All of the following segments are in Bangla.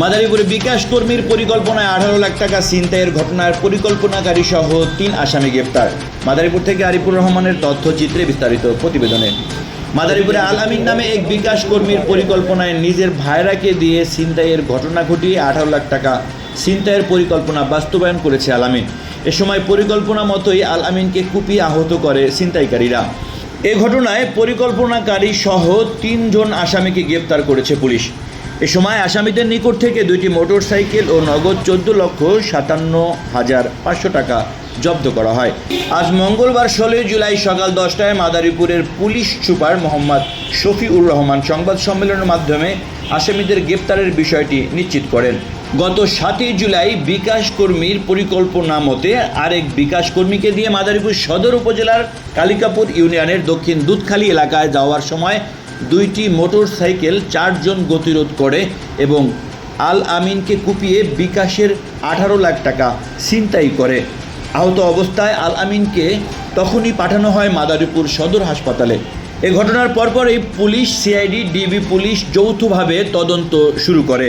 মাদারীপুরে বিকাশ কর্মীর পরিকল্পনায় আঠারো লাখ টাকা ছিনতাইয়ের ঘটনার পরিকল্পনাকারী সহ তিন আসামি গ্রেপ্তার। মাদারীপুর থেকে আরিফুর রহমানের তথ্যচিত্রে বিস্তারিত প্রতিবেদনে। মাদারীপুরে আলামিন নামে এক বিকাশ কর্মীর পরিকল্পনায় নিজের ভাইরাকে দিয়ে ছিনতাইয়ের ঘটনা ঘটিয়ে আঠারো লাখ টাকা ছিনতাইয়ের পরিকল্পনা বাস্তবায়ন করেছে আলামিন এ সময় পরিকল্পনা মতোই আল আমিনকে কুপিয়ে আহত করে ছিনতাইকারীরা। এ ঘটনায় পরিকল্পনাকারী সহ তিনজন আসামিকে গ্রেপ্তার করেছে পুলিশ। এ সময় আসামিদের নিকট থেকে দুইটি মোটরসাইকেল ও নগদ চোদ্দ লক্ষ সাতান্ন হাজার পাঁচশো টাকা জব্দ করা হয়। আজ মঙ্গলবার ষোলোই জুলাই সকাল দশটায় মাদারীপুরের পুলিশ সুপার মোহাম্মদ শফিউর রহমান সংবাদ সম্মেলনের মাধ্যমে আসামিদের গ্রেপ্তারের বিষয়টি নিশ্চিত করেন। গত সাতই জুলাই বিকাশ কর্মীর পরিকল্পনা মতে আরেক বিকাশ কর্মীকে দিয়ে মাদারীপুর সদর উপজেলার কালিকাপুর ইউনিয়নের দক্ষিণ দুধখালী এলাকায় যাওয়ার সময় দুইটি মোটর সাইকেল চারজন গতিরোধ করে এবং আল আমিনকে কুপিয়ে বিকাশের আঠারো লাখ টাকা ছিনতাই করে। আহত অবস্থায় আল আমিনকে তখনই পাঠানো হয় মাদারীপুর সদর হাসপাতালে। এ ঘটনার পরপরই পুলিশ, সিআইডি, ডিবি পুলিশ যৌথভাবে তদন্ত শুরু করে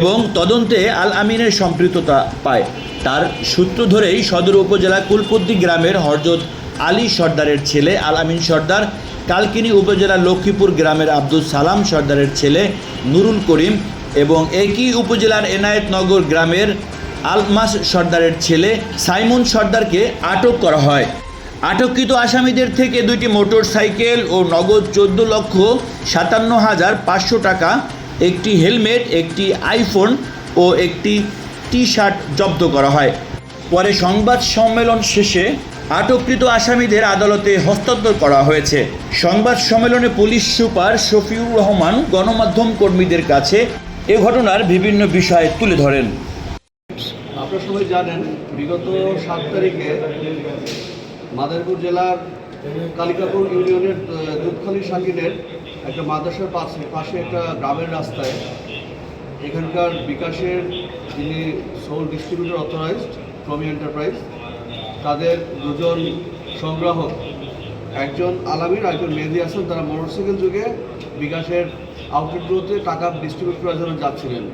এবং তদন্তে আল আমিনের সম্পৃক্ততা পায়। তার সূত্র ধরেই সদর উপজেলা কুলপদ্দি গ্রামের হরজত আলী সর্দারের ছেলে আল আমিন সর্দার কালকিনি উপজেলা লক্ষ্মীপুর গ্রামের আব্দুল সালাম সর্দারের ছেলে নুরুল করিম এবং একই উপজেলার এনায়েতনগর গ্রামের আলমাস সর্দারের ছেলে সাইমন সর্দারকে আটক করা হয়। আটককৃত আসামিদের থেকে দুইটি মোটর সাইকেল ও নগদ চোদ্দ লক্ষ সাতান্ন হাজার পাঁচশো টাকা, একটি হেলমেট, একটি আইফোন ও একটি টি শার্ট জব্দ করা হয়। পরে সংবাদ সম্মেলন শেষে আটককৃত আসামিদের আদালতে হস্তান্তর করা হয়েছে। সংবাদ সম্মেলনে পুলিশ সুপার শফিউর রহমান, গণমাধ্যম কর্মীদের কাছে এ ঘটনার বিভিন্ন বিষয় তুলে ধরেন। আপনারা সবাই জানেন, বিগত সাত তারিখে মাদারপুর জেলার কালিকাপুর ইউনিয়নের দুধখালি সাকিনের একটা মাদ্রাসার পাশে পাশে একটা গ্রামের রাস্তায় এখানকার বিকাশের যিনি সোল ডিস্ট্রিবিউটর অথরাইজড ক্রমি এন্টারপ্রাইজ তাদের দুজন সংগ্রাহক, একজন আলামিন একজন মেহেদি হাসান, তারা মোটরসাইকেল যুগে বিকাশের আউটলেটগুলোতে টাকা ডিস্ট্রিবিউট করার জন্য যাচ্ছিলেন।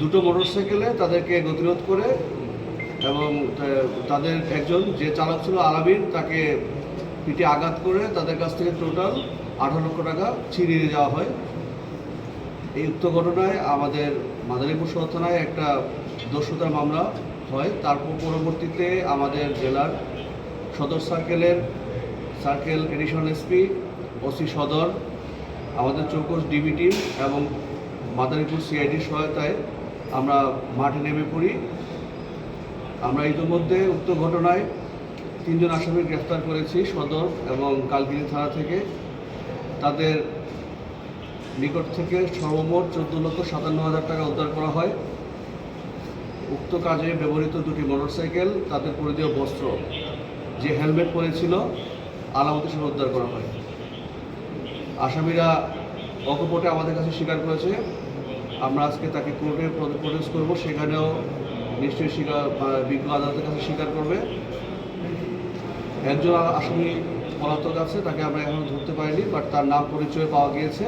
দুটো মোটরসাইকেলে তাদেরকে গতিরোধ করে এবং তাদের একজন যে চালক ছিল আলামিন, তাকে পিঠে আঘাত করে তাদের কাছ থেকে টোটাল আঠারো লক্ষ টাকা ছিনিয়ে নিয়ে যাওয়া হয়। এই উক্ত ঘটনায় আমাদের মাদারীপুর সদর থানায় একটা দস্যুতার মামলা হয়। তারপর পরবর্তীতে আমাদের জেলার সদর সার্কেলের সার্কেল এডিশনাল এসপি ওসি সদর, আমাদের চৌকস ডিবিটি এবং মাদারীপুর সিআইডির সহায়তায় আমরা মাঠে নেমে পড়ি। আমরা ইতিমধ্যে উক্ত ঘটনায় তিনজন আসামি গ্রেফতার করেছি সদর এবং কালকিনি থানা থেকে। তাদের নিকট থেকে সর্বমোট চোদ্দ লক্ষ সাতান্ন হাজার টাকা উদ্ধার করা হয়। উক্ত কাজে ব্যবহৃত দুটি মোটরসাইকেল, তাদের পরিধেয় বস্ত্র, যে হেলমেট পরেছিল, আলামত হিসেবে উদ্ধার করা হয়। আসামিরা অকপটে আমাদের কাছে স্বীকার করেছে। আমরা আজকে তাকে কোর্টে প্রডিউস করব, সেখানেও নিশ্চয়ই স্বীকার বিজ্ঞ আদালতের কাছে স্বীকার করবে। একজন আসামি পলাতক আছে, তাকে আমরা এখনও ধরতে পারিনি, বাট তার নাম পরিচয় পাওয়া গিয়েছে।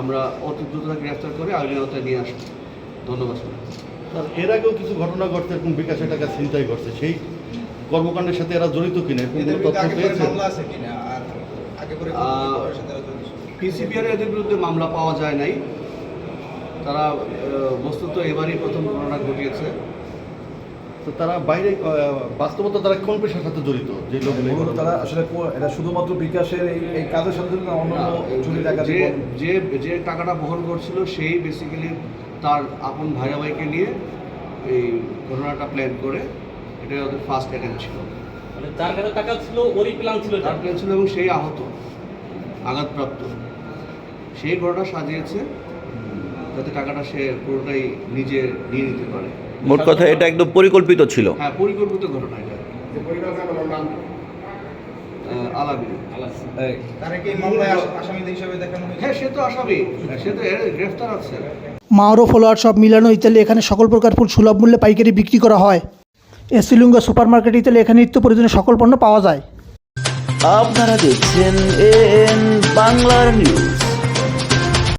আমরা অতি দ্রুত তাকে গ্রেফতার করে আইনের আওতায় নিয়ে আসব। ধন্যবাদ স্যার এর আগেও কিছু ঘটনা ঘটছে এবং বিকাশের টাকা ছিনতাই করছে। সেই কর্মকাণ্ডের সাথে এরা জড়িত কিনা এরকম কোনো তথ্য পেয়েছে? পিসিপিআর এদের বিরুদ্ধে মামলা পাওয়া যায় নাই। তারা বস্তুত এবারই প্রথম ঘটনা ঘটিয়েছে। তো তারা বাইরে বাস্তবতা তারা কোন পেশার সাথে জড়িত? যে লোকগুলো তারা আসলে এটা শুধুমাত্র বিকাশের এই এই কাজের সাথে যে যে টাকাটা বহন করছিল সেই বেসিক্যালি তার আপন ভাইরা ভাইকে নিয়ে এই ঘটনাটা প্ল্যান করে এটা ওদের ফার্স্ট অ্যাটেম্প ছিল। মানে যার কাছে টাকা ছিল ওরই প্ল্যান ছিল তার প্ল্যান ছিল এবং সেই আহত আঘাতপ্রাপ্ত। সেই ঘটনা সাজিয়েছে যাতে টাকাটা সে পুরোটাই নিজে নিয়ে নিতে পারে। মোট কথা এটা একদম পরিকল্পিত ছিল। হ্যাঁ পরিকল্পিত ঘটনা এটা। তারা হ্যাঁ সে তো আসামি। সে তো এর গ্রেফতার আছে। মাওরো ফলোয়ার সব মিলানো ইত্যাদি এখানে সকল প্রকার ফুল সুলভ মূল্যে পাইকারি বিক্রি করা হয়। এসিলুঙ্গা সুপার মার্কেট ইত্যাদি এখানে নিত্য প্রয়োজনীয় সকল পণ্য পাওয়া যায়। আপনারা দেখছেন এন বাংলার নিউজ